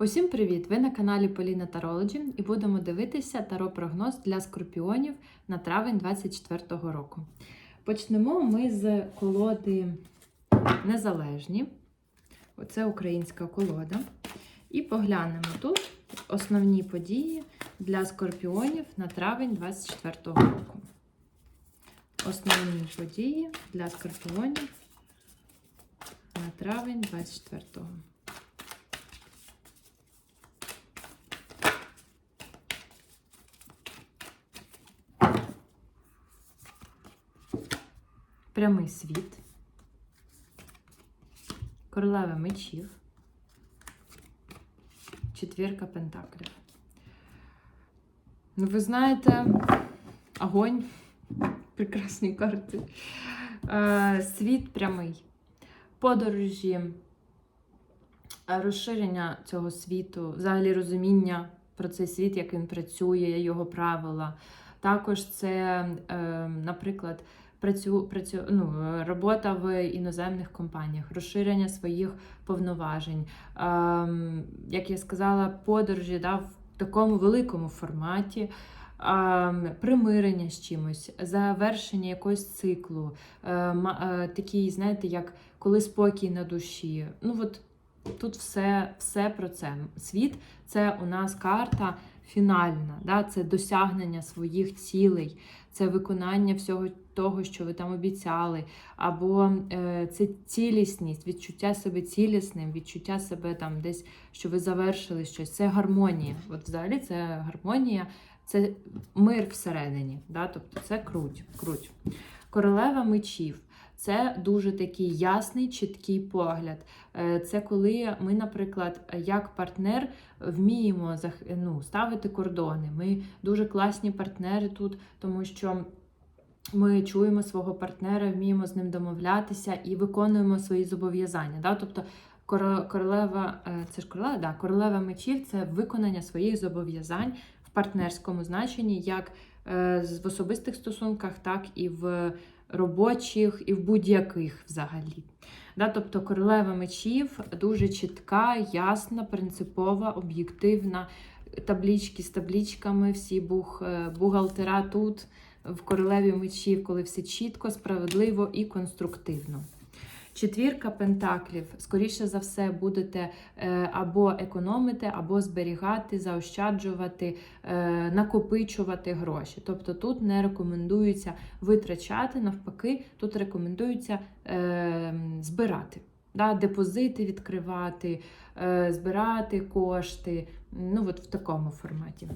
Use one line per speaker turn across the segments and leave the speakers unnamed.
Усім привіт! Ви на каналі Поліна Тарологі і будемо дивитися таро-прогноз для скорпіонів на травень 2024 року. Почнемо ми з колоди Незалежні. Оце українська колода. І поглянемо тут основні події для скорпіонів на травень 2024 року. Основні події для скорпіонів на травень 2024 Прямий світ, королева мечів, четвірка пентаклів. Ну, ви знаєте, огонь, прекрасні карти. Е, Світ прямий. Подорожі, е, розширення цього світу, взагалі розуміння про цей світ, як він працює, його правила. Також це, е, наприклад, працю, працю, ну, робота в іноземних компаніях, розширення своїх повноважень. Ем, як я сказала, подорожі да, в такому великому форматі. ем, Примирення з чимось, завершення якогось циклу, ем, е, такий, знаєте, як коли спокій на душі. Ну от тут все, все про це. Світ це у нас карта фінальна, да? це досягнення своїх цілей, це виконання всього того, що ви там обіцяли, або е, це цілісність, відчуття себе цілісним, відчуття себе там десь, що ви завершили щось. Це гармонія. От взагалі це гармонія, це мир всередині. Да? Тобто це круть, круть. Королева мечів. Це дуже такий ясний, чіткий погляд. Е, Це коли ми, наприклад, як партнер вміємо ну, ставити кордони. Ми дуже класні партнери тут, тому що ми чуємо свого партнера, вміємо з ним домовлятися і виконуємо свої зобов'язання. Да? Тобто королева, е, це ж королева, да, королева мечів це виконання своїх зобов'язань в партнерському значенні, як е, в особистих стосунках, так і в робочих, і в будь-яких взагалі. Да, тобто королева мечів дуже чітка, ясна, принципова, об'єктивна. Таблічки з таблічками, всі бух, е, бухгалтера тут в королеві мечів, коли все чітко, справедливо і конструктивно. Четвірка пентаклів, скоріше за все, будете е, або економити, або зберігати, заощаджувати, е, накопичувати гроші. Тобто тут не рекомендується витрачати, навпаки, тут рекомендується е, збирати. Да, депозити відкривати, збирати кошти. Ну, от в такому форматі.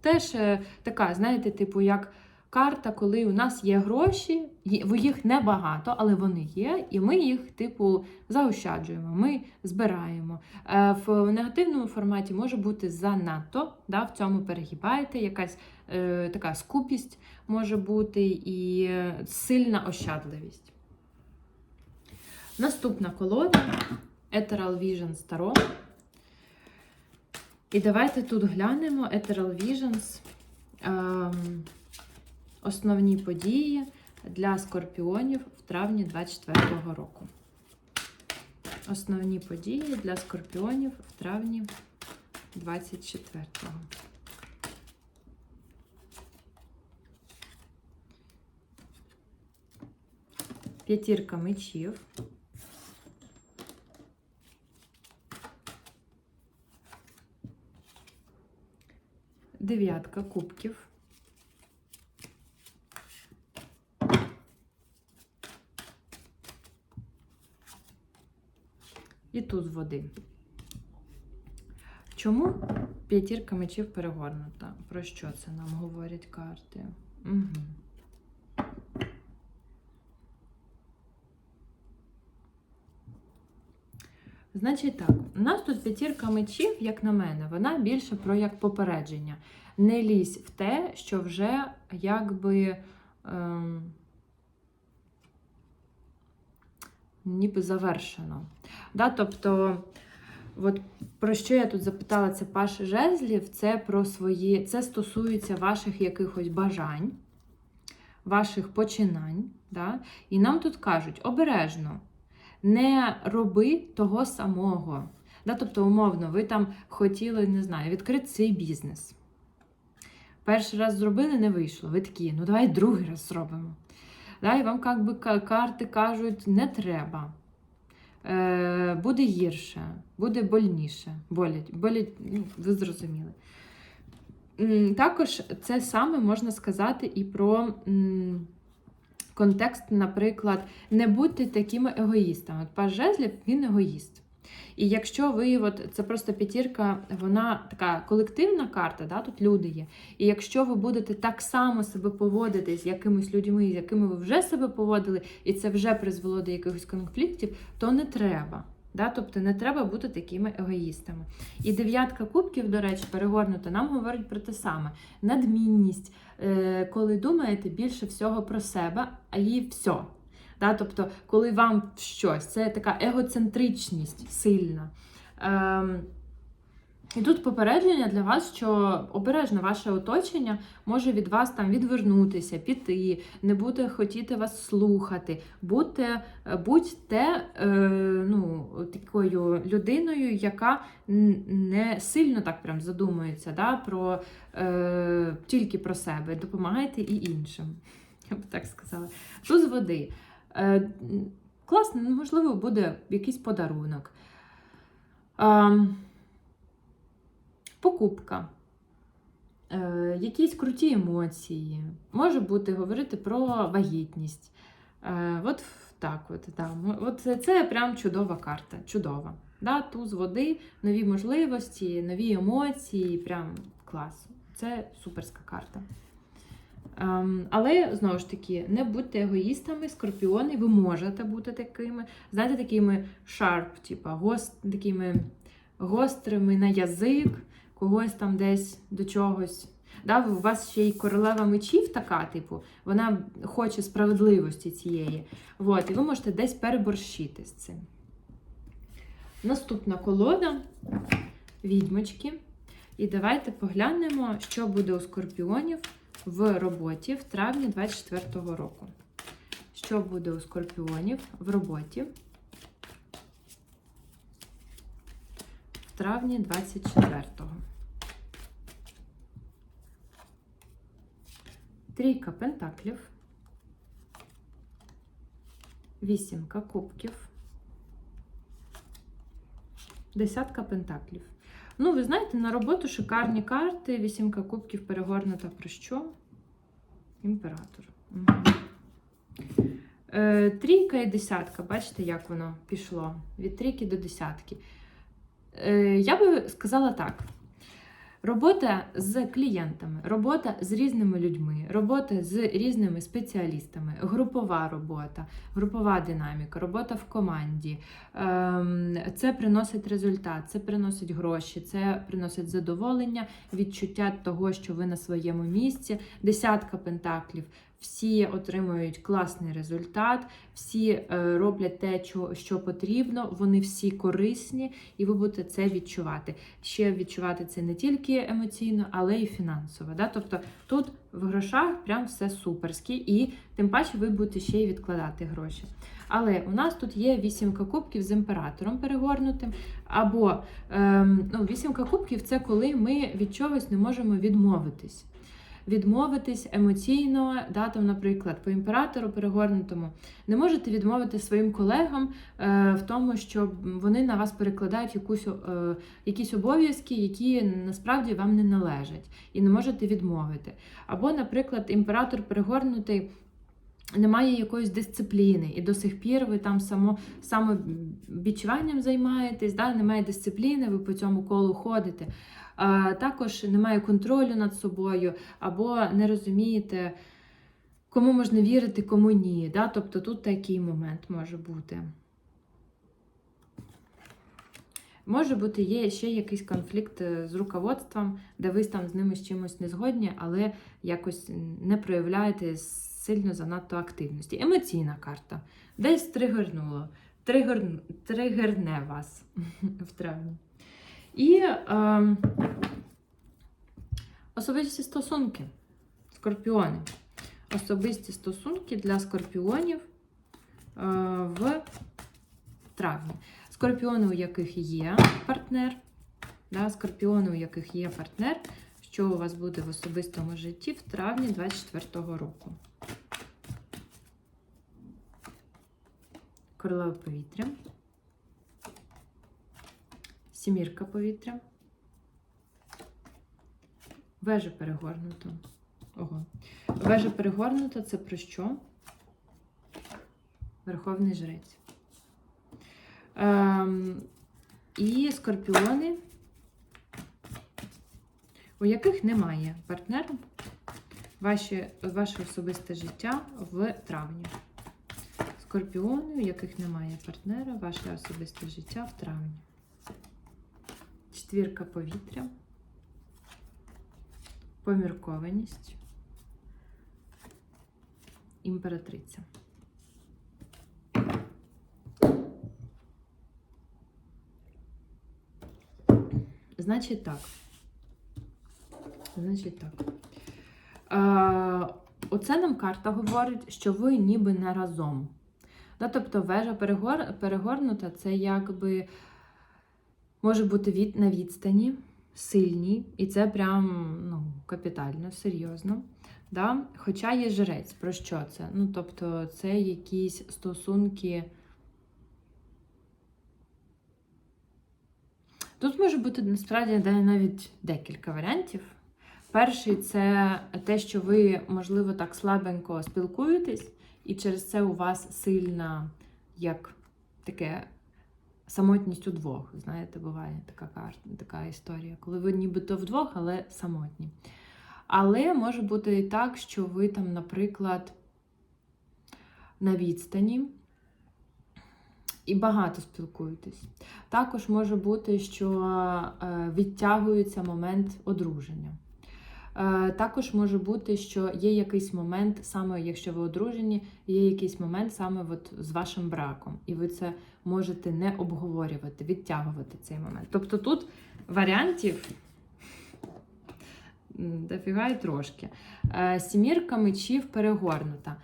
Теж така, знаєте, типу, як карта, коли у нас є гроші, їх небагато, але вони є, і ми їх, типу, заощаджуємо, ми збираємо. Е, В негативному форматі може бути занадто, да, в цьому перегибаєте, якась е, така скупість може бути і е, сильна ощадливість. Наступна колода Ethereal Visions Tarot. І давайте тут глянемо Ethereal Visions. Ем, основні події для скорпіонів в травні 2024 року. Основні події для скорпіонів в травні 2024 року. П'ятірка мечів. Дев'ятка кубків. І тут води. Чому п'ятірка мечів перегорнута? Про що це нам говорять карти? Угу. Значить так, у нас тут п'ятірка мечів, як на мене, вона більше про як попередження. Не лізь в те, що вже якби. Ем, ніби завершено. Да? Тобто, от про що я тут запитала, це паш жезлів, це про свої, це стосується ваших якихось бажань, ваших починань. Да? І нам тут кажуть, обережно, не роби того самого. Да? Тобто, умовно, ви там хотіли, не знаю, відкрити свій бізнес. Перший раз зробили, не вийшло. Ви такі, ну давай другий раз зробимо. Да? І вам як би карти кажуть, не треба. Е, буде гірше, буде больніше. Болять, болять, ну, ви зрозуміли. Також це саме можна сказати і про контекст, наприклад, не будьте такими егоїстами. От жезлів, він егоїст. І якщо ви, от, це просто п'ятірка, вона така колективна карта, да, тут люди є. І якщо ви будете так само себе поводити з якимись людьми, з якими ви вже себе поводили, і це вже призвело до якихось конфліктів, то не треба. Да? Тобто не треба бути такими егоїстами. І дев'ятка кубків, до речі, перегорнута, нам говорить про те саме: надмінність, е, коли думаєте більше всього про себе, а їй все. Да? Тобто, коли вам щось, це така егоцентричність сильна. Ем, і тут попередження для вас, що обережно ваше оточення може від вас там відвернутися, піти, не буде хотіти вас слухати. Будьте, будьте е, ну, такою людиною, яка не сильно так прям задумується да, про, е, тільки про себе. Допомагайте і іншим. Я б так сказала. Туз води. Е, класно, ну, можливо, буде якийсь подарунок. Ем, покупка, е, якісь круті емоції. Може бути говорити про вагітність. Е, от так, от, да. От це прям чудова карта. Чудова. Да? Туз води, нові можливості, нові емоції. Прям клас. Це суперська карта. Ем, але знову ж таки, не будьте егоїстами, скорпіони, ви можете бути такими, знаєте, такими шарп, типа гост, такими гострими на язик, когось там десь до чогось. Да, у вас ще й королева мечів така, типу, вона хоче справедливості цієї. От, і ви можете десь переборщити з цим. Наступна колода відьмочки. І давайте поглянемо, що буде у скорпіонів в роботі в травні 24-го року. Що буде у скорпіонів в роботі в травні 24-го? Трійка пентаклів, вісімка кубків, десятка пентаклів. Ну, ви знаєте, на роботу шикарні карти. Вісімка кубків перегорнута про що? Імператор. Е, трійка і десятка, бачите, як воно пішло? Від трійки до десятки. Е, я би сказала так: робота з клієнтами, робота з різними людьми, робота з різними спеціалістами, групова робота, групова динаміка, робота в команді. Ем, Це приносить результат, це приносить гроші, це приносить задоволення, відчуття того, що ви на своєму місці. Десятка пентаклів. Всі отримують класний результат, всі е, роблять те, що, потрібно, вони всі корисні, і ви будете це відчувати. Ще відчувати це не тільки емоційно, але й фінансово. Да? Тобто тут в грошах прям все суперське, і тим паче ви будете ще й відкладати гроші. Але у нас тут є вісімка кубків з імператором перегорнутим. Або ем, ну, вісімка кубків це коли ми від чогось не можемо відмовитись. Відмовитись емоційно, да, там, наприклад, по імператору перегорнутому, не можете відмовити своїм колегам е, в тому, що вони на вас перекладають якусь, е, якісь обов'язки, які насправді вам не належать, і не можете відмовити. Або, наприклад, імператор перегорнутий. Немає якоїсь дисципліни, і до сих пір ви там само, самовідчуванням займаєтесь, да? немає дисципліни, ви по цьому колу ходите. Також немає контролю над собою, або не розумієте, кому можна вірити, кому ні. Да? Тобто тут такий момент може бути. Може бути, є ще якийсь конфлікт е, з руководством, де ви там з ними з чимось не згодні, але якось не проявляєте сильно занадто активності. Емоційна карта. Десь тригернуло, тригер, тригерне вас в травні. І е, особисті стосунки. Скорпіони. Особисті стосунки для скорпіонів е, в травні. скорпіони, у яких є партнер, да, скорпіони, у яких є партнер, що у вас буде в особистому житті в травні 2024 року. Королева повітря. Сімірка повітря. Вежа перегорнута. Ого. Вежа перегорнута це про що? Верховний жрець. Ем, і скорпіони, у яких немає партнера, ваші, ваше особисте життя в травні. Скорпіони, у яких немає партнера, ваше особисте життя в травні. Четвірка повітря. Поміркованість. Імператриця. Значить так. Значить так. Е, оце нам карта говорить, що ви ніби не разом. Да, тобто вежа перегор, перегорнута це якби може бути від, на відстані, сильній, і це прям ну, капітально, серйозно. Да? Хоча є жрець, про що це? Ну, тобто, це якісь стосунки. Тут може бути насправді навіть декілька варіантів. Перший це те, що ви, можливо, так слабенько спілкуєтесь, і через це у вас сильна, як таке самотність удвох. Знаєте, буває така карта, така історія, коли ви нібито вдвох, але самотні. Але може бути і так, що ви там, наприклад, на відстані і багато спілкуєтесь. Також може бути, що е, відтягується момент одруження. Е, Також може бути, що є якийсь момент, саме якщо ви одружені, є якийсь момент саме от з вашим браком, і ви це можете не обговорювати, відтягувати цей момент. Тобто тут варіантів дофіга і трошки. Е, Сімірка мечів перегорнута.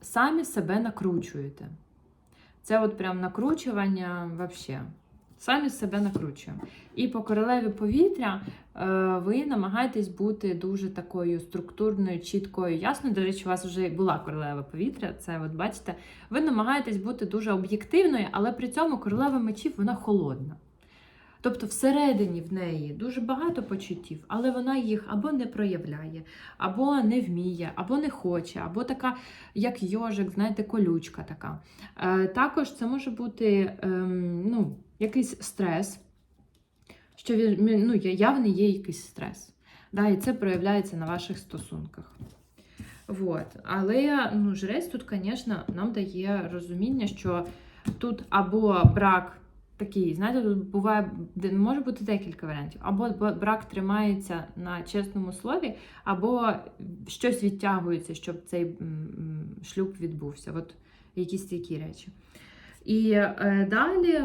Самі себе накручуєте. Це от прям накручування вообще. Самі себе накручуємо. І по королеві повітря е, ви намагаєтесь бути дуже такою структурною, чіткою, ясною. До речі, у вас вже була королева повітря. Це, от бачите, ви намагаєтесь бути дуже об'єктивною, але при цьому королева мечів вона холодна. Тобто всередині в неї дуже багато почуттів, але вона їх або не проявляє, або не вміє, або не хоче, або така, як йожик, знаєте, колючка така. Е, також це може бути ем, ну, якийсь стрес, що ну, явний є якийсь стрес. Да, і це проявляється на ваших стосунках. Вот. Але ну, жрець тут, звісно, нам дає розуміння, що тут або брак такий, знаєте, тут буває, може бути декілька варіантів. Або брак тримається на чесному слові, або щось відтягується, щоб цей шлюб відбувся. От якісь такі речі. І е, далі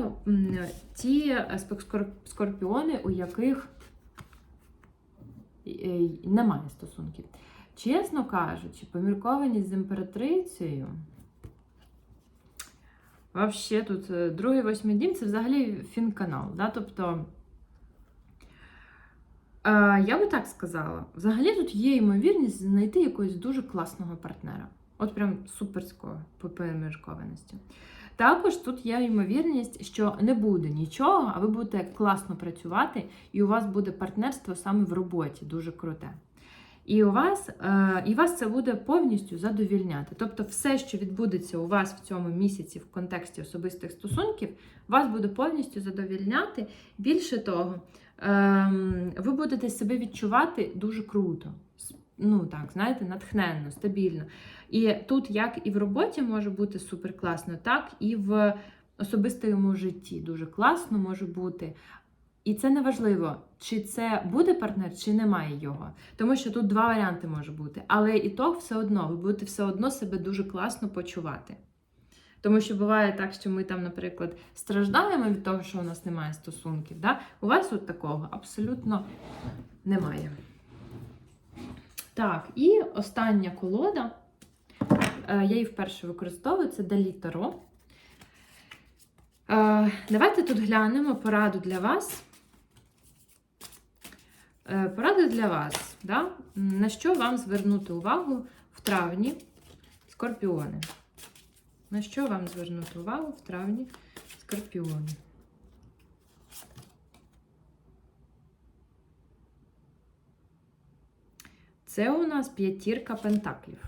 ті е, скорпіони, у яких е, немає стосунків. Чесно кажучи, поміркованість з імператрицею. Вообще тут другий восьмий дім це взагалі фінканал. Да? Тобто, е, я би так сказала, взагалі тут є ймовірність знайти якогось дуже класного партнера. От прям суперського по поміркованості. Також тут є ймовірність, що не буде нічого, а ви будете класно працювати, і у вас буде партнерство саме в роботі, дуже круте. І у вас, е, і вас це буде повністю задовільняти. Тобто, все, що відбудеться у вас в цьому місяці в контексті особистих стосунків, вас буде повністю задовільняти. Більше того, ем, ви будете себе відчувати дуже круто. Ну так, знаєте, натхненно, стабільно. І тут, як і в роботі може бути супер класно, так і в особистому житті дуже класно може бути. І це не важливо, чи це буде партнер, чи немає його. Тому що тут два варіанти може бути. Але і то все одно, ви будете все одно себе дуже класно почувати. Тому що буває так, що ми там, наприклад, страждаємо від того, що у нас немає стосунків. Да? У вас от такого абсолютно немає. Так, і остання колода. Е, Я її вперше використовую, це Далі Таро. Е, давайте тут глянемо пораду для вас. Е, пораду для вас. Да? На що вам звернути увагу в травні скорпіони? На що вам звернути увагу в травні скорпіони? Це у нас п'ятірка пентаклів.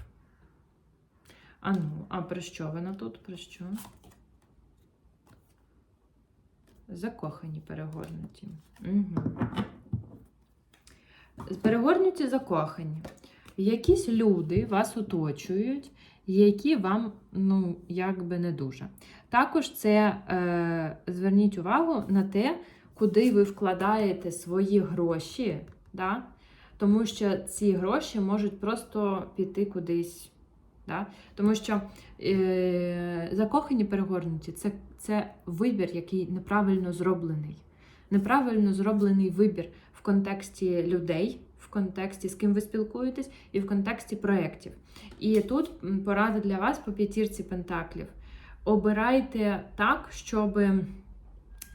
А ну, а про що вона тут? Про що? Закохані перегорнуті. Угу. Перегорнуті закохані. Якісь люди вас оточують, які вам, ну, якби не дуже. Також це е, зверніть увагу на те, куди ви вкладаєте свої гроші. Да? Тому що ці гроші можуть просто піти кудись. Да? Тому що е, закохані перегорнуті це, це вибір, який неправильно зроблений. Неправильно зроблений вибір в контексті людей, в контексті, з ким ви спілкуєтесь, і в контексті проєктів. І тут порада для вас по п'ятірці пентаклів. Обирайте так, щоб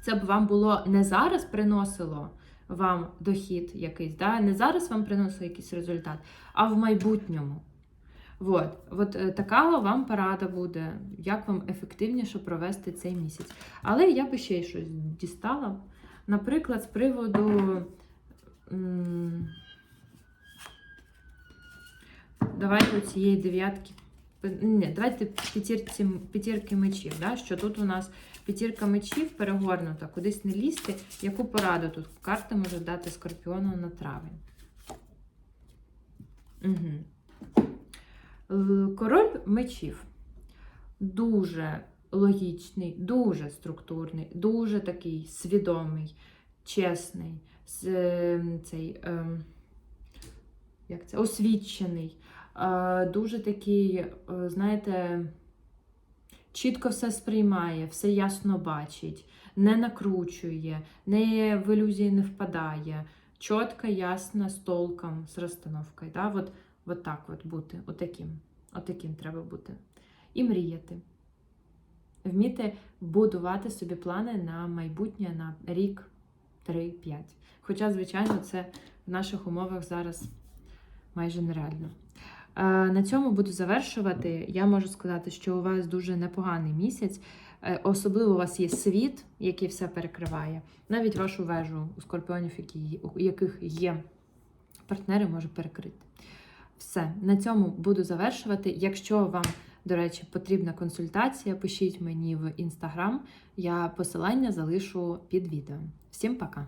це б вам було не зараз приносило вам дохід якийсь, да? не зараз вам приносило якийсь результат, а в майбутньому. От, от е, така вам порада буде, як вам ефективніше провести цей місяць. Але я би ще щось дістала. Наприклад, з приводу. Давайте цієї дев'ятки. Ні, давайте п'ятірки мечів. Да? Що тут у нас п'ятірка мечів перегорнута, кудись не лізти. Яку пораду тут карта може дати скорпіону на травень? Угу. Король мечів дуже логічний, дуже структурний, дуже такий свідомий, чесний, ем, цей, ем, як це, освічений, дуже такий, е, знаєте, чітко все сприймає, все ясно бачить, не накручує, не в ілюзії не впадає. Чітко, ясно, з толком, з розстановкою. Да? От, от так от бути, отаким. Отаким треба бути. І мріяти. Вміти будувати собі плани на майбутнє, на рік, 3-5. Хоча, звичайно, це в наших умовах зараз майже нереально. На цьому буду завершувати. Я можу сказати, що у вас дуже непоганий місяць. Е, Особливо у вас є світ, який все перекриває. Навіть вашу вежу у скорпіонів, які, у яких є партнери, може перекрити. Все, на цьому буду завершувати. Якщо вам, до речі, потрібна консультація, пишіть мені в інстаграм. Я посилання залишу під відео. Всім пока!